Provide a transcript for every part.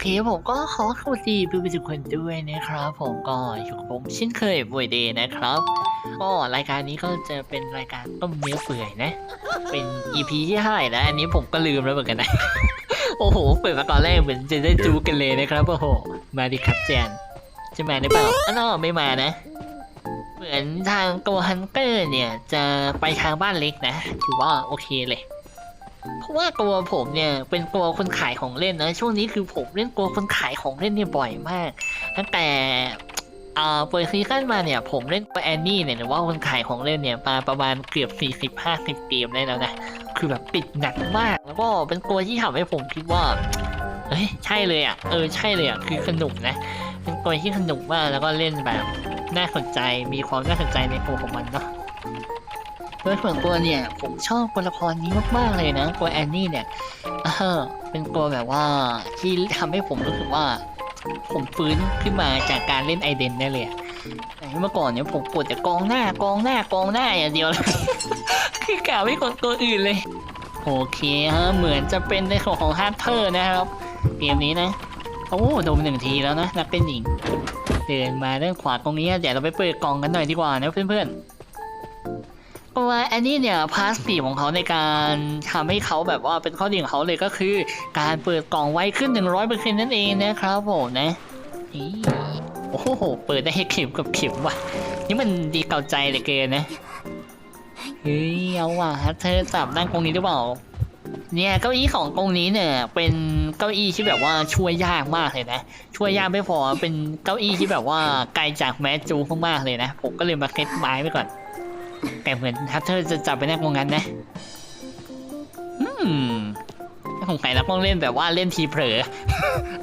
เคผมก็ขอสวัสดีเพื่อนๆทุกคนด้วยนะครับ ผมก็อยู่กับผมเช่นเคยบวยเดย์นะครับ ก็รายการนี้ก็จะเป็นรายการต้มเนื้อเปื่อยนะ เป็น EP ที่เท่าไหร่แล้วอันนี้ผมก็ลืมแล้วเหมือนกันนะ โอ้โห เปิดมาตอนแรกเหมือนจะได้จูกันเลยนะครับโอ้โห มาดิครับแจน จะมาหรือเปล่าอ้าวไม่มานะ เหมือนทางตัวฮันเตอร์เนี่ยจะไปทางบ้านเล็กนะถือว่าโอเคเลย เพราะว่าตัวผมเนี่ยเป็นตัวคนขายของเล่นนะช่วงนี้คือผมเล่นตัวคนขายของเล่นเนี่ยบ่อยมาก ตั้งแต่อ่าเปิดซีซั่นมาเนี่ย ผมเล่นตัวแอนนี่เนี่ยหรือว่าคนขายของเล่นเนี่ยมาประมาณเกือบ 40-50 เกมได้แล้วนะคือแบบติดหนักมากแล้วก็เป็นตัวที่ทำให้ผมคิดว่าเฮ้ยใช่เลยอะเออใช่เลยอะคือสนุกนะเป็นตัวที่สนุกมากแล้วก็เล่นแบบน่าสนใจมีความน่าสนใจในตัวของมันเนาะ โดยส่วนตัวเนี่ย ผมชอบตัวละครนี้มากๆเลยนะตัวแอนนี่เนี่ยเออเป็นตัวแบบว่าที่ทำให้ผมรู้สึกว่า ผมฟื้นขึ้นมาจากการเล่นไอเดนได้เลยแต่เมื่อก่อนเนี่ยผมกดแต่กองหน้ากองหน้ากองหน้าอย่างเดียวเลยคือกล่าวไม่กดตัวอื่นเลย โอเคฮะเหมือนจะเป็นในของของฮาร์เทอร์นะครับเกมนี้นะโอ้โดนหนึ่งทีแล้วนะนักเป็นหญิง เดินมาด้านขวาตรงนี้เดี๋ยวเราไปเปิดกล่องกันหน่อยดีกว่านะเพื่อนๆ เพราะว่าอันนี้เนี่ยพาสตีของเขาในการทำให้เขาแบบว่าเป็นข้อดีของเขาเลยก็คือ การเปิดกล่องไวขึ้น 100%นั่นเองนะครับผมนะโอ้โห เปิดได้เข็มกับเข็มว่ะ นี่มันดีเก่าใจเลือเกินนะ เฮ้ย เอาว่ะเธอจับนั่งตรงนี้หรือเปล่า เนี่ยเก้าอี้ของตรงนี้เนี่ย เป็นเก้าอี้ที่แบบว่าช่วยยากมากเลยนะ ช่วยยากไม่พอ เป็นเก้าอี้ที่แบบว่าไกลจากแมสจูมากๆเลยนะ ผมก็เลยมาเก็ตไม้ไว้ก่อน แต่เหมือนฮัตเตอร์จะจับไปแน่ตรงนั้นนะ อืมของใครเราต้องเล่นแบบว่าเล่นทีเผลอ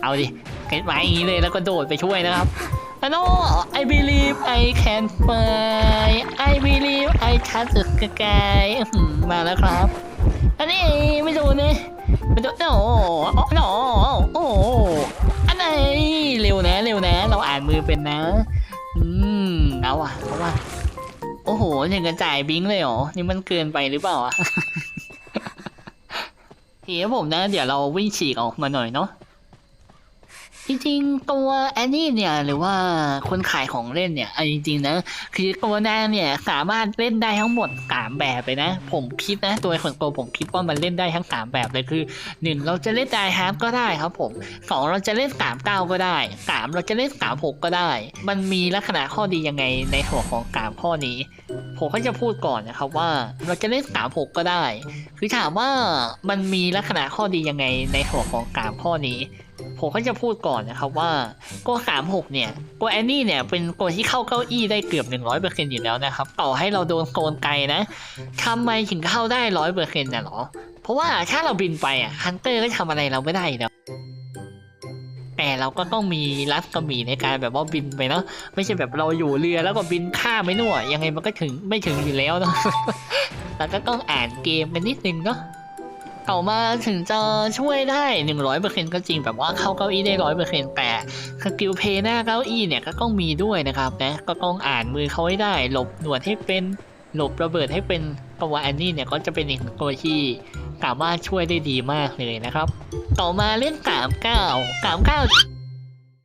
เอาดิเก็ตไม้อย่างนี้เลยแล้วก็โดดไปช่วยนะครับอันโน I believe I can fly I believe I touch the sky มาแล้วครับ อันนี้ไม่โดนนี่ไม่โดนโอ้โหโอ้ออันไหนเร็วนะ เร็วนะ เราอ่านมือเป็นนะ อืม เอาว่ะเอาว่ะ อ้โหอย่างกระจ่ายบิงเลยเหรอ นี่มันเกินไปหรือเปล่าอะทีนี้ผมนะ เดี๋ยวเราวิ่งฉีกออกมาหน่อยเนาะ จริงๆ ตัวแอนนี่เนี่ย หรือว่าคนขายของเล่นเนี่ยอจริงๆนะคือตัวนางเนี่ยสามารถเล่นได้ทั้งหมดสามแบบเลยนะ ผมคิดนะ ตัวส่วนตัวผมคิดว่ามันเล่นได้ทั้งสามแบบเลยคือหนึ่งเราจะเล่นไดฮาร์ดก็ได้ครับผมสองเราจะเล่นสามเก้าก็ได้สามเราจะเล่นสามหกก็ได้ มันมีลักษณะข้อดียังไงในหัวของสามข้อนี้ ผมก็จะพูดก่อนนะครับว่าเราจะเล่นสามหกก็ได้ คือถามว่ามันมีลักษณะข้อดียังไงในหัวของสามข้อนี้ ผมก็จะพูดก่อนนะครับว่าตัวสามหกเนี่ยตัวแอนนี่เนี่ยเป็นตัวที่เข้าเก้าอี้ได้เกือบหนึ่งร้อยเปอร์เซ็นต์อยู่แล้วนะครับ ต่อให้เราโดนโกนไกลนะทำไมถึงเข้าได้ร้อยเปอร์เซ็นต์น่ะหรอ เพราะว่าถ้าเราบินไปอะฮันเตอร์ก็ทำอะไรเราไม่ได้แล้วแต่เราก็ต้องมีรัศมีในการแบบว่าบินไปเนาะไม่ใช่แบบเราอยู่เรือแล้วก็บินข้ามไม่นู่นยังไงมันก็ถึงไม่ถึงอยู่แล้วเนาะแต่ก็ต้องอ่านเกมเป็นนิดนึงเนาะ เก่ามาถึงจะช่วยได้หนึ่งร้อยเปอร์เซ็นก็จริงแบบว่าเข้าเก้าอี้ได้ร้อยเปอร์เซ็นแต่สกิลเพย์หน้าเก้าอี้เนี่ยก็ต้องมีด้วยนะครับนะก็ต้องอ่านมือเขาให้ได้ หลบหนวดให้เป็นหลบระเบิดให้เป็นตัวอันนี้เนี่ยก็จะเป็นอีกตัวที่สามารถช่วยได้ดีมากเลยนะครับ ต่อมาเล่นสามเก้าสามเก้า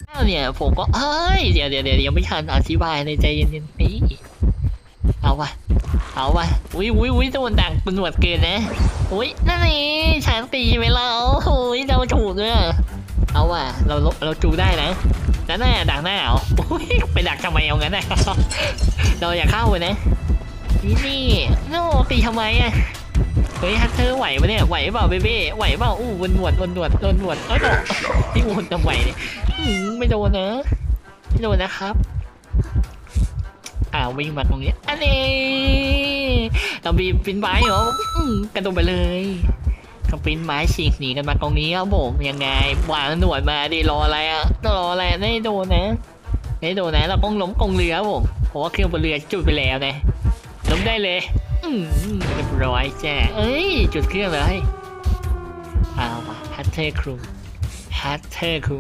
เก้าเนี่ยผมก็เอ้ยเดี๋ยวเดี๋ยวเดี๋ยวยังไม่ทันอธิบายในใจเย็นๆนี่เอาวะ เอาวะอุ้ยอุ้ยอุ้ยโดนดักเป็นหนวดเกินนะ อุ้ยนั่นนี่ช้างตีไหมเราโอ้ยเราถูกเลยอะเอาว่ะเราเราจูได้นะนั่นน่ะดักหน้าเหรออุ้ยไปดักทำไมเอางั้นน่ะเราอยากเข้าไปนะนี่นี่โน่ตีทำไมอะเฮ้ยฮัตเตอร์ไหวปะเนี่ยไหวเปล่าเบเบ้ไหวเปล่าอู้วนหนวดวนหนวดวนหนวดเอ้ยโดนที่วนทำไมเนี่ยไม่โดนนะไม่โดนนะครับ อ้าวิ่งมาตรงนี้อันนี้เราบีบปินไม้เหรออืมกระโดดไปเลยกับปินไม้ฉีกหนีกันมาตรงนี้ครับผมยังไงวางหนวดมาดิรออะไรอะรออะไรไม่โดนนะไม่โดนนะ เราต้องล้มกองเรือครับผมเพราะว่าเครื่องบนเรือจุดไปแล้วนะล้มได้เลยอืมเรียบร้อยแจ้เอ้ยจุดเครื่องเลยเอามาฮัตเทอร์ครูฮัตเทอร์ครู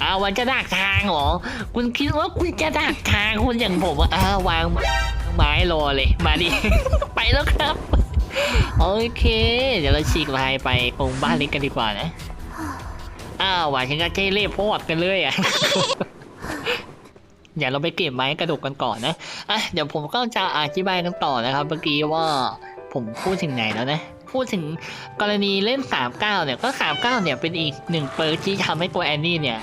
เอาวันจะดักทางเหรอ คุณคิดว่าคุณจะดักทางคนอย่างผมอะอ่าวางไม้รอเลย มาดิ ไปแล้วครับ โอเค เดี๋ยวเราฉีกลายไปตรงบ้านเล็กกันดีกว่านะ อ้าวว่าฉันก็เจเล่พอดกันเลยอะเดี๋ยวเราไปเก็บไม้กระดกกันก่อนนะอะเดี๋ยวผมก็จะอธิบายกันต่อนะครับ เมื่อกี้ว่าผมพูดถึงไหนแล้วนะพูดถึงกรณีเล่น 39 เนี่ย ก็ 39 เนี่ย เป็นอีกหนึ่งเปิร์กที่ทำให้ตัวแอนนี่เนี่ย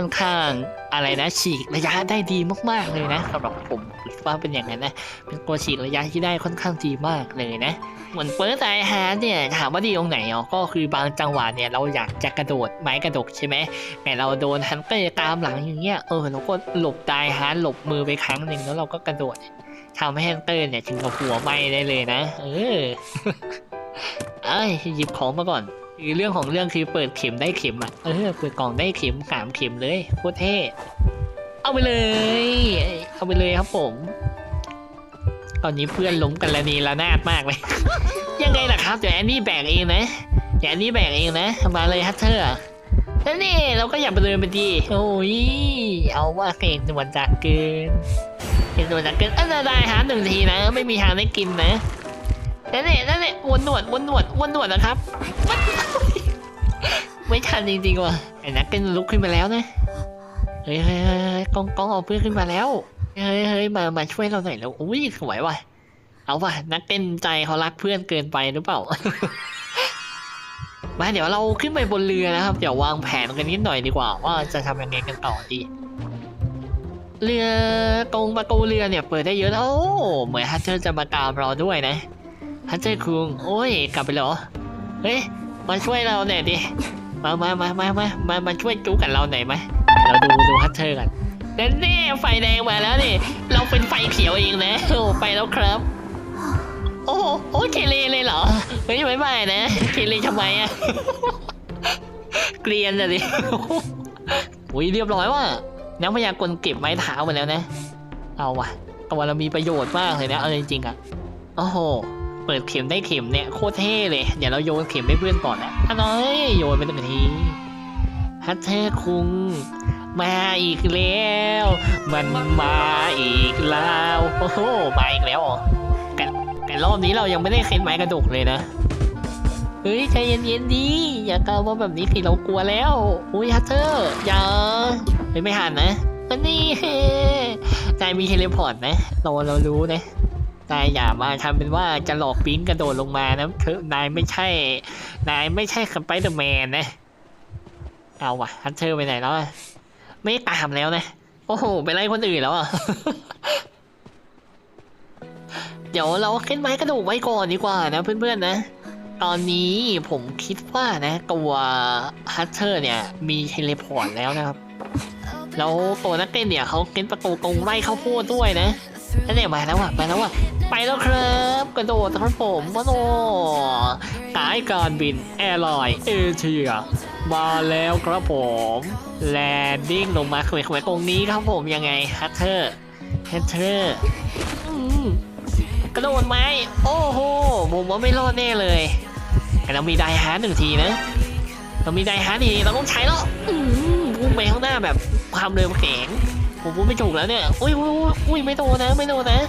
ค่อนข้างอะไรนะฉีกระยะได้ดีมากๆเลยนะสำหรับผมว่าเป็นอย่างนั้นนะ เป็นตัวฉีกระยะที่ได้ค่อนข้างดีมากเลยนะเหมือนเปิร์กไอฮาร์ดเนี่ยถามว่าดีตรงไหนอ๋อก็คือบางจังหวะเนี่ยเราอยากจะกระโดดไม้กระดกใช่ไหมแต่เราโดนฮันเตอร์ตามหลังอย่างเงี้ยเออเราก็หลบตายฮาร์ดหลบมือไปครั้งหนึ่งแล้วเราก็กระโดดทำให้ฮันเตอร์เนี่ยถึงกับหัวไหม้ได้เลยนะ เออเอ้ยหยิบของมาก่อน คือเรื่องของเรื่องคือเปิดเข็มได้เข็มอะเออเปิดกล่องได้เข็มสามเข็มเลยโคตรเท่เอาไปเลย เอาไปเลยครับผม ตอนนี้เพื่อนล้มกันละนีละนาดมากเลย ยังไงล่ะครับเดี๋ยวแอนนี่แบกเองนะเดี๋ยวแอนนี่แบกเองนะมาเลยฮัตเตอร์นั่นนี่เราก็อย่าไปเดินไปดีโอ้ยเอาว่าเก่งจัวัดจากเกินเก่งจัวัดจากเกินอะได้หาหนึ่งทีนะ ไม่มีทางได้กินนะ นั่นนี่นั่นนี่วนหนวดวนหนวดวนหนวดนะครับ ไม่ทันจริงๆว่ะไอ้นักเก็นลุกขึ้นมาแล้วนะเฮ้ยเฮ้ยเฮ้ยเฮ้ยกองกองเอาเพื่อนขึ้นมาแล้วเฮ้ยเฮ้ยมามาช่วยเราหน่อยแล้วอุ้ยสวยว่ะเอาว่ะนักเต้นใจเขารักเพื่อนเกินไปหรือเปล่ามาเดี๋ยวเราขึ้นไปบนเรือนะครับ เดี๋ยววางแผนกันนิดหน่อยดีกว่า ว่าจะทำยังไงกันต่อดี เรือตรงประตูเรือเนี่ย เปิดได้เยอะนะโอ้เหมือนฮัตเตอร์จะมาตามเราด้วยนะ ฮัตเตอร์คุงโอ้ยกลับไปเหรอ เฮ้ยมาช่วยเราหน่อยดิ มามามามามามามาช่วยจูกับเราหน่อยไหมเราดูดูฮัตเตอร์กันแน่แน่ไฟแดงมาแล้วนี่ เราเป็นไฟเขียวเองนะโอ้ไปแล้วครับ โอ้โอ้เคเลเลยเหรอเฮ้ยไม่ไม่นะเคเลทำไมอะเกลียนอะดิอุ้ยเรียบร้อยว่ะนักพยากลเก็บไม้เท้ามาแล้วนะ เอาว่ะตัวเรามีประโยชน์มากเลยนะเอาจริงๆอะโอ้โห ปิดเข็มได้เข็มเนี่ยโคตรเท่เลย เดี๋ยวเราโยนเข็มให้เพื่อนก่อนนะอันน้อยโยนไปหนึ่งทีฮัตเทอร์คุง มาอีกแล้ว มันมาอีกแล้วโอ้โหมาอีกแล้วเหรอแต่รอบนี้เรายังไม่ได้เค้นไม้กระดกเลยนะเฮ้ยใจเย็นๆดีอย่ากล่าวว่าแบบนี้สิเรากลัวแล้วอุ้ยฮัตเตอร์อย่าเฮ้ยไม่หันนะอันนี้นายมีเทเลพอร์ตนะเราเรารู้นะ นายอย่ามาทำเป็นว่าจะหลอกปิ้งกระโดดลงมานะคือนายไม่ใช่ นายไม่ใช่สไปเดอร์แมนนะ เอาวะฮัตเตอร์ไปไหนแล้วไม่ตามแล้วนะ โอ้โห ไปไล่คนอื่นแล้วอะ เดี๋ยวเราขึ้นไม้กระดูกไว้ก่อนดีกว่านะเพื่อนๆนะ ตอนนี้ผมคิดว่านะ ตัวฮัตเตอร์เนี่ย มีเทเลพอร์ตแล้วนะครับ แล้วตัวนักเต้นเนี่ยเขาเก็นประตูตรงไร่ข้าวโพดด้วยนะนั่นเนี่ยมาแล้วอะมาแล้วอะไปแล้วครับกระโดดครับผมว่าโนสายการบินแอร์ไลน์เอเชียมาแล้วครับผมแลนดิ้งลงมาคุยๆตรงนี้ครับผมยังไงฮัตเตอร์ฮัตเตอร์กระโดดไหมโอ้โหผมว่าไม่รอดแน่เลยแต่เรามีไดฮาร์ดหนึ่งทีนะเรามีไดฮาร์ดทีเราต้องใช้แล้วมพุ่งไปข้างหน้าแบบ ความเร็วแข็งผมพูดไม่ถูกแล้วเนี่ยอุ้ยอุ้ยอุ้ยไม่โดนนะ ไม่โดนนะ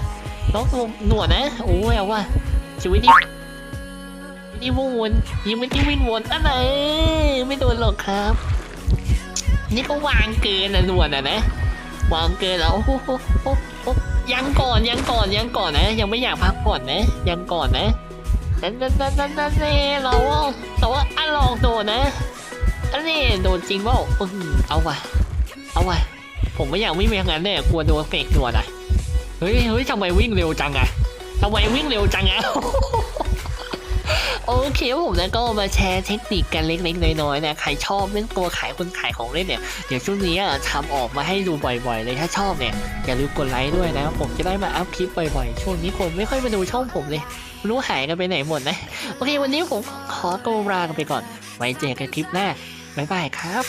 น้องตัวหนวดนะโอ้ยเอาว่ะชีวิตนี้นี่วุ่นวนยิงไม่ที่วิ่งวนอะไรไม่โดนหรอกครับ นี่ก็วางเกินนะหนวดอะนะวางเกินแล้วโอ้โหโอ้โหโอ้โหยังก่อนยังก่อนยังก่อนนะ ยังไม่อยากพักผ่อนนะ ยังก่อนนะนั่นนั่นนั่นนั่นนั่นเราแต่ว่าอันลองโดนนะอันนี้โดนจริงเปล่าเอาว่ะ เอาว่ะผมไม่อยากวิ่งไปทางนั้นเนี่ยกลัวโดนเฟกหนวดอะเฮ้ยเฮ้ยทำไมวิ่งเร็วจังอะทำไมวิ่งเร็วจังอะโอเคผมนะก็มาแชร์เทคนิคกันเล็กๆน้อยๆนะใครชอบเล่นตัวขายคนขายของเล่นเนี่ยเดี๋ยวช่วงนี้ทำออกมาให้ดูบ่อยๆเลยถ้าชอบเนี่ยอย่าลืมกดไลค์ด้วยนะผมจะได้มาอัพคลิปบ่อยๆช่วงนี้คนไม่ค่อยมาดูช่องผมเลยรู้หายกันไปไหนหมดนะโอเควันนี้ผมขอตัวลากันไปก่อนไว้เจอกันคลิปหน้าบ๊ายบายครับ